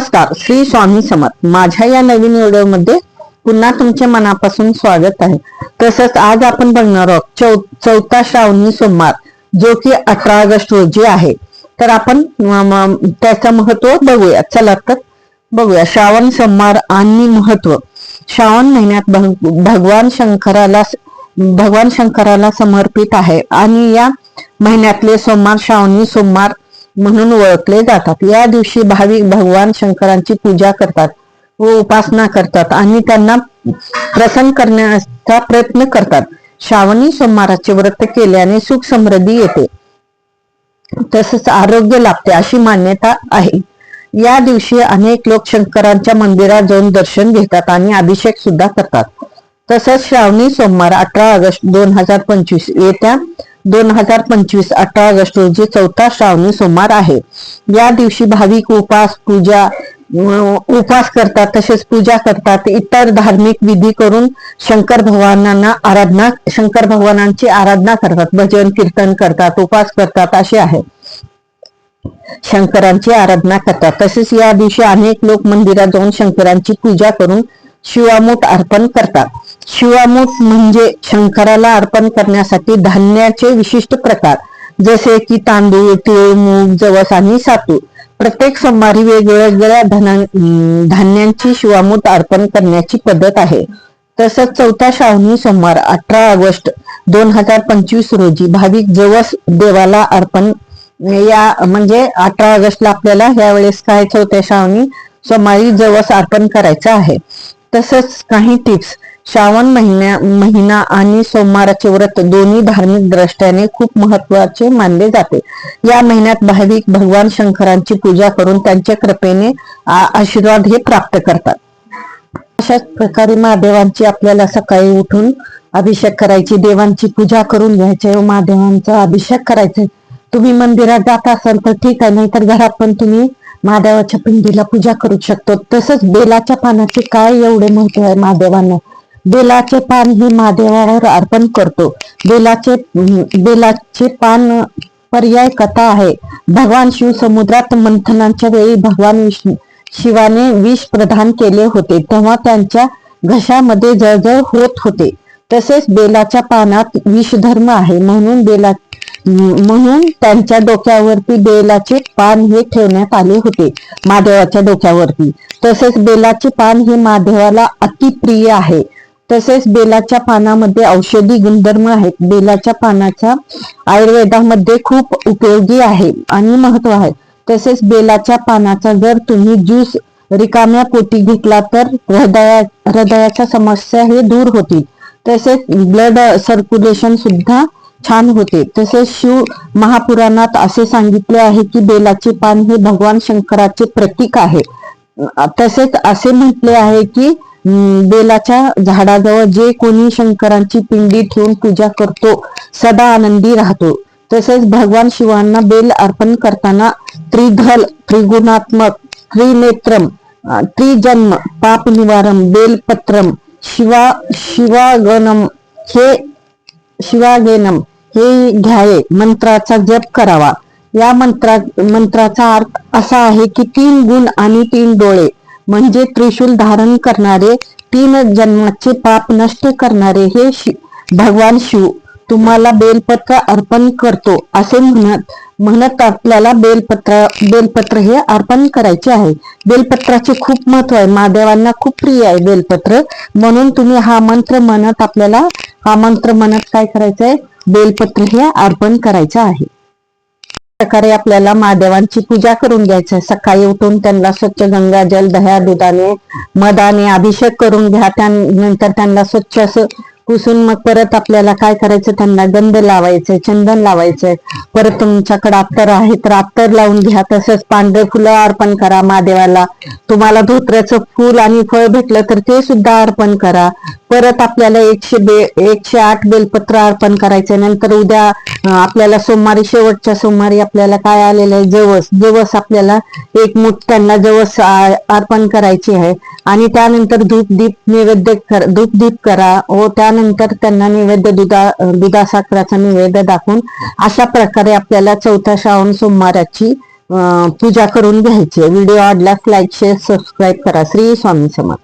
नमस्कार श्री स्वामी समर्थ. माझ्या या नवीन व्हिडिओमध्ये पुन्हा तुमचे मनापासून स्वागत आहे. तसंच आज आपण बघणार आहोत चौ चौथा श्रावणी सोमवार जो की अठरा ऑगस्ट रोजी आहे. तर आपण त्याचं महत्त्व बघूया. चला तर बघूया. श्रावण सोमवार आणि महत्त्व श्रावण महिन्यात भग- भगवान शंकराला भगवान शंकराला समर्पित आहे. आणि या महिन्यातले सोमवार श्रावणी सोमवार म्हणून ओळखले जातात. या दिवशी भाविक भगवान शंकरांची पूजा करतात व उपासना करतात आणि त्यांना प्रसन्न करण्याचा प्रयत्न करतात. श्रावणी सोमवाराचे व्रत केल्याने सुख समृद्धी येते. तसंच आरोग्य लाभते अशी मान्यता आहे. या दिवशी अनेक लोक शंकरांच्या मंदिरात जाऊन दर्शन घेतात आणि अभिषेक सुद्धा करतात. तसंच श्रावणी सोमवार अठरा ऑगस्ट दोन हजार पंचवीस येत्या दोन हजार पंचवीस अठरा ऑगस्ट रोजी चौथा श्रावणी सोमवार आहे. या दिवशी भाविक उपास पूजा अं, उपवास करतात तसेच पूजा करतात. इतर धार्मिक विधी करून शंकर भगवानांना आराधना शंकर भगवानांची आराधना करतात. भजन कीर्तन करतात उपवास करतात असे आहे. शंकरांची आराधना करतात. तसेच या दिवशी अनेक लोक मंदिरात जाऊन शंकरांची पूजा करून शिवामूठ अर्पण करतात. शिवामूठ म्हणजे शंकराला अर्पण करण्यासाठी धान्याचे विशिष्ट प्रकार जसे की तांदूळ तीळ मूग जवस आणि सातू प्रत्येक सोमवारी वेगवेगळ्या धान्यांची शिवामूठ अर्पण करण्याची पद्धत आहे. तसंच चौथा श्रावणी सोमवार अठरा ऑगस्ट दोन हजार पंचवीस रोजी भाविक जवस देवाला अर्पण या म्हणजे अठरा ऑगस्टला आपल्याला ह्या वेळेस काय चौथ्या श्रावणी सोमवारी जवस अर्पण करायचं आहे. तसंच काही टिप्स श्रावण महिन्या महिना आणि सोमवाराचे व्रत दोन्ही धार्मिक दृष्ट्याने खूप महत्त्वाचे मानले जाते. या महिन्यात भाविक भगवान शंकरांची पूजा करून त्यांच्या कृपेने आशीर्वाद हे प्राप्त करतात. अशाच प्रकारे महादेवांची आपल्याला सकाळी उठून अभिषेक करायची देवांची पूजा करून घ्यायची महादेवांचा अभिषेक करायचा. तुम्ही मंदिरात जात असाल तर ठीक आहे नाहीतर घरात पण तुम्ही महादेवाच्या पिंडीला पूजा करू शकतो. तसंच बेलाच्या पानाचे काय एवढे महत्त्व आहे महादेवांना? बेलाचे पान हे महादेवावर अर्पण करतो. बेलाचे बेलाचे पान पर्याय कथा आहे. भगवान शिव समुद्रात मंथनाच्या वेळी भगवान विष्णू शिवाने विष प्रदान केले होते. तेव्हा त्यांच्या घशामध्ये जळजळ होत होते. तसेच बेलाच्या पानात विषधर्म आहे. म्हणून बेला म्हणून त्यांच्या डोक्यावरती बेलाचे पान हे ठेवण्यात आले होते महादेवाच्या डोक्यावरती. तसेच बेलाचे पान हे महादेवाला अतिप्रिय आहे. तसेच बेलाच्या पानामध्ये औषधी गुणधर्म आहेत. बेलाच्या पानाचा आयुर्वेदामध्ये खूप उपयोगी आहे आणि महत्त्व आहे. तसेच बेलाच्या पानाचा जर तुम्ही ज्यूस रिकाम्या पोटी घेतला तर हृदया हृदयाच्या समस्या हे दूर होतील. तसेच ब्लड सर्क्युलेशन सुद्धा छान होते. तसेच शिव महापुराणात असे सांगितले आहे की बेलाचे पान हे भगवान शंकराचे प्रतीक आहे. तसेच असे म्हटले आहे की बेलाच्या झाडाजवळ जे कोणी शंकरांची पिंडी ठेवून पूजा करतो सदा आनंदी राहतो. तसेच भगवान शिवांना बेल अर्पण करताना त्रिधल त्रिगुणात्मक त्रिनेत्रम त्रिजन्म पाप निवारम बेलपत्रम शिवा शिवागणम हे शिवागेनम हे घ्यावे मंत्राचा जप करावा. या मंत्रा मंत्राचा अर्थ असा आहे की तीन गुण आणि तीन डोळे म्हणजे त्रिशूल धारण करणारे तीन जन्माचे पाप नष्ट करणारे हे शि- भगवान शिव. तुम्हाला बेलपत्र अर्पण करतो असे म्हणत म्हणत आपल्याला बेलपत्र बेलपत्र हे अर्पण करायचे आहे. बेलपत्राचे खूप महत्त्व आहे. महादेवांना खूप प्रिय आहे बेलपत्र. म्हणून तुम्ही हा मंत्र म्हणत आपल्याला हा मंत्र म्हणत काय करायचं आहे बेलपत्र हे अर्पण करायचं आहे. प्रकारे आपल्याला महादेवांची पूजा करून घ्यायचं आहे. सकाळी उठून त्यांना स्वच्छ गंगाजल दह्या दुधाने मधाने अभिषेक करून घ्या. त्यानंतर त्यांना स्वच्छ असं पुसून मग परत आपल्याला काय करायचं? त्यांना गंध लावायचंय चंदन लावायचंय परत तुमच्याकडे अत्तर आहे तर अत्तर लावून घ्या. तसंच पांढरे फुलं अर्पण करा महादेवाला. तुम्हाला धोत्र्याचं फूल आणि फळ भेटलं तर ते सुद्धा अर्पण करा. परत आपल्याला एकशे बे एकशे आठ बेलपत्र अर्पण करायचंय नंतर उद्या आपल्याला सोमवारी शेवटच्या सोमवारी आपल्याला काय आलेलं आहे? जवस. जवस आपल्याला एक मुठ त्यांना जवस अर्पण करायची आहे. आणि त्यानंतर धूप दीप नैवेद्य कर धूप दीप करा. व त्यानंतर त्यांना नैवेद्य दुधा दुधा साखराचा नैवेद्य दाखवून अशा प्रकारे आपल्याला चौथ्या श्रावण सोमवाराची पूजा करून घ्यायची व्हिडिओ आवडल्यास लाईक शेअर सबस्क्राईब करा. श्री स्वामी समर्थ.